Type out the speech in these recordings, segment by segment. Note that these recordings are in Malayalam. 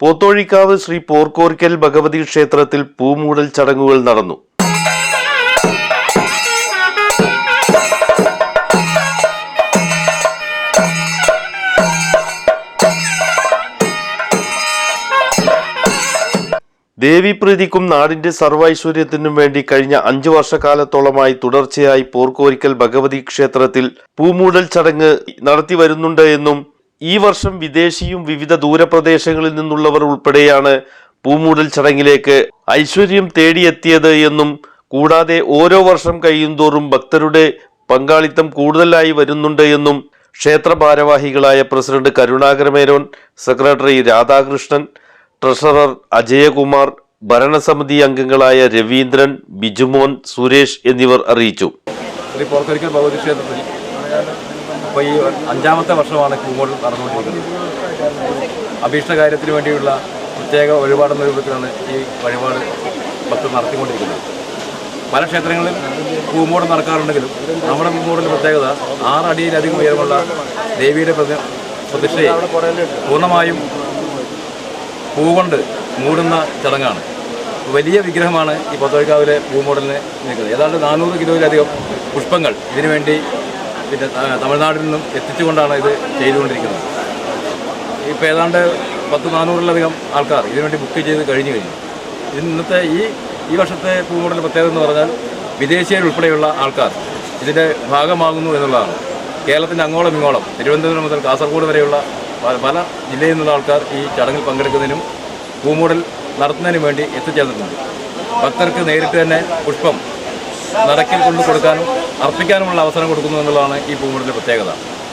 പോത്തോഴിക്കാവ് ശ്രീ പോർക്കോർക്കൽ ഭഗവതി ക്ഷേത്രത്തിൽ പൂമൂടൽ ചടങ്ങുകൾ നടന്നു. ദേവീപ്രീതിക്കും നാടിന്റെ സർവൈശ്വര്യത്തിനും വേണ്ടി കഴിഞ്ഞ അഞ്ചു വർഷക്കാലത്തോളമായി തുടർച്ചയായി പോർക്കോരിക്കൽ ഭഗവതി ക്ഷേത്രത്തിൽ പൂമൂടൽ ചടങ്ങ് നടത്തി വരുന്നുണ്ട് എന്നും ഈ വർഷം വിദേശിയും വിവിധ ദൂരപ്രദേശങ്ങളിൽ നിന്നുള്ളവർ ഉൾപ്പെടെയാണ് പൂമൂടൽ ചടങ്ങിലേക്ക് ഐശ്വര്യം തേടിയെത്തിയത് എന്നും കൂടാതെ ഓരോ വർഷം കഴിയുന്തോറും ഭക്തരുടെ പങ്കാളിത്തം കൂടുതലായി വരുന്നുണ്ട് എന്നും ക്ഷേത്ര ഭാരവാഹികളായ president Karunakaramenon secretary Radhakrishnan treasurer Ajayakumar ഭരണസമിതി അംഗങ്ങളായ രവീന്ദ്രൻ ബിജുമോൻ സുരേഷ് എന്നിവർ അറിയിച്ചു. ഇപ്പോൾ ഈ അഞ്ചാമത്തെ വർഷമാണ് പൂങ്കോട് നടന്നുകൊണ്ടിരിക്കുന്നത്. അഭീഷ്ട കാര്യത്തിന് വേണ്ടിയുള്ള പ്രത്യേക വഴിപാടെന്ന രൂപത്തിലാണ് ഈ വഴിപാട് ഭക്തർ നടത്തിക്കൊണ്ടിരിക്കുന്നത്. പല ക്ഷേത്രങ്ങളിലും പൂമൂട് നടക്കാറുണ്ടെങ്കിലും നമ്മുടെ പൂമൂടിന്റെ പ്രത്യേകത ആറടിയിലധികം ഉയരമുള്ള ദേവിയുടെ പ്രതി പ്രതിഷ്ഠയെ പൂർണമായും പൂകൊണ്ട് മൂടുന്ന ചടങ്ങാണ്. വലിയ വിഗ്രഹമാണ് ഈ പത്തോഴിക്കാവിലെ പൂമോടലിന് നിൽക്കുന്നത്. ഏതാണ്ട് നാനൂറ് കിലോയിലധികം പുഷ്പങ്ങൾ ഇതിനു വേണ്ടി പിന്നെ തമിഴ്നാട്ടിൽ നിന്നും എത്തിച്ചുകൊണ്ടാണ് ഇത് ചെയ്തുകൊണ്ടിരിക്കുന്നത്. ഇപ്പോൾ ഏതാണ്ട് പത്ത് നാനൂറിലധികം ആൾക്കാർ ഇതിനുവേണ്ടി ബുക്ക് ചെയ്ത് കഴിഞ്ഞു കഴിഞ്ഞു. ഇന്നത്തെ ഈ ഈ വർഷത്തെ പൂമോഡൽ പ്രത്യേകത എന്ന് പറഞ്ഞാൽ വിദേശീയർ ഉൾപ്പെടെയുള്ള ആൾക്കാർ ഇതിന്റെ ഭാഗമാകുന്നു എന്നുള്ളതാണ്. കേരളത്തിന്റെ അങ്ങോളം ഇങ്ങോളം തിരുവനന്തപുരം മുതൽ കാസർഗോഡ് വരെയുള്ള പല ജില്ലയിൽ നിന്നുള്ള ആൾക്കാർ ഈ ചടങ്ങിൽ പങ്കെടുക്കുന്നതിനും പൂമൂടൽ നടത്തുന്നതിനും വേണ്ടി എത്തിച്ചേർന്നിട്ടുണ്ട്. ഭക്തർക്ക് നേരിട്ട് തന്നെ പുഷ്പം നടക്കിൽ കൊണ്ടു കൊടുക്കാനും അർപ്പിക്കാനുമുള്ള അവസരം കൊടുക്കുന്നു എന്നുള്ളതാണ് ഈ പൂമൂടിന്റെ പ്രത്യേകത.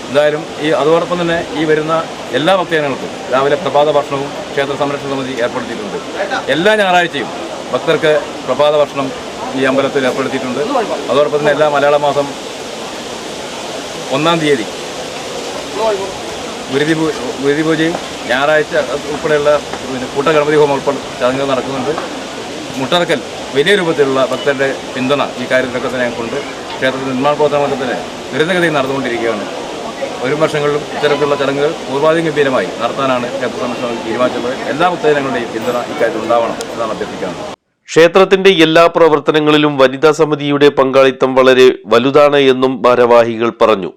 എന്തായാലും ഈ അതോടൊപ്പം തന്നെ ഈ വരുന്ന എല്ലാ ഭക്തജനങ്ങൾക്കും രാവിലെ പ്രഭാത ഭക്ഷണവും ക്ഷേത്ര സംരക്ഷണ സമിതി ഏർപ്പെടുത്തിയിട്ടുണ്ട്. എല്ലാ ഞായറാഴ്ചയും ഭക്തർക്ക് പ്രഭാത ഭക്ഷണം ഈ അമ്പലത്തിൽ ഏർപ്പെടുത്തിയിട്ടുണ്ട്. അതോടൊപ്പം തന്നെ എല്ലാ മലയാള മാസം ഒന്നാം തീയതി ഗുരുതി ഗുരുതി പൂജയും ഞായറാഴ്ച ഉൾപ്പെടെയുള്ള പിന്നെ കൂട്ടഗണപതി ഹോമം ഉൾപ്പെടെ ചടങ്ങുകൾ നടക്കുന്നുണ്ട്. മുട്ടറക്കൽ വലിയ രൂപത്തിലുള്ള ഭക്തരുടെ പിന്തുണ ഈ കാര്യത്തിലൊക്കെ തന്നെ ഞങ്ങൾക്കുണ്ട്. ക്ഷേത്രത്തിൽ നിർമ്മാണ പ്രവർത്തനത്തിന് ദുരിതഗതിയിൽ നടന്നുകൊണ്ടിരിക്കുകയാണ്. വരും വർഷങ്ങളിലും ഇത്തരത്തിലുള്ള ചടങ്ങുകൾ പൂർവാധികം ഗംഭീരമായി നടത്താനാണ് ക്ഷേത്ര സംരക്ഷണം തീരുമാനിച്ചത് എല്ലാ ഉത്തേജനങ്ങളുടെയും പിന്തുണ ഇക്കാര്യത്തിൽ ഉണ്ടാവണം എന്നാണ് അഭ്യർത്ഥിക്കുന്നത്. ക്ഷേത്രത്തിന്റെ എല്ലാ പ്രവർത്തനങ്ങളിലും വനിതാ സമിതിയുടെ പങ്കാളിത്തം വളരെ വലുതാണ് എന്നും ഭാരവാഹികൾ പറഞ്ഞു.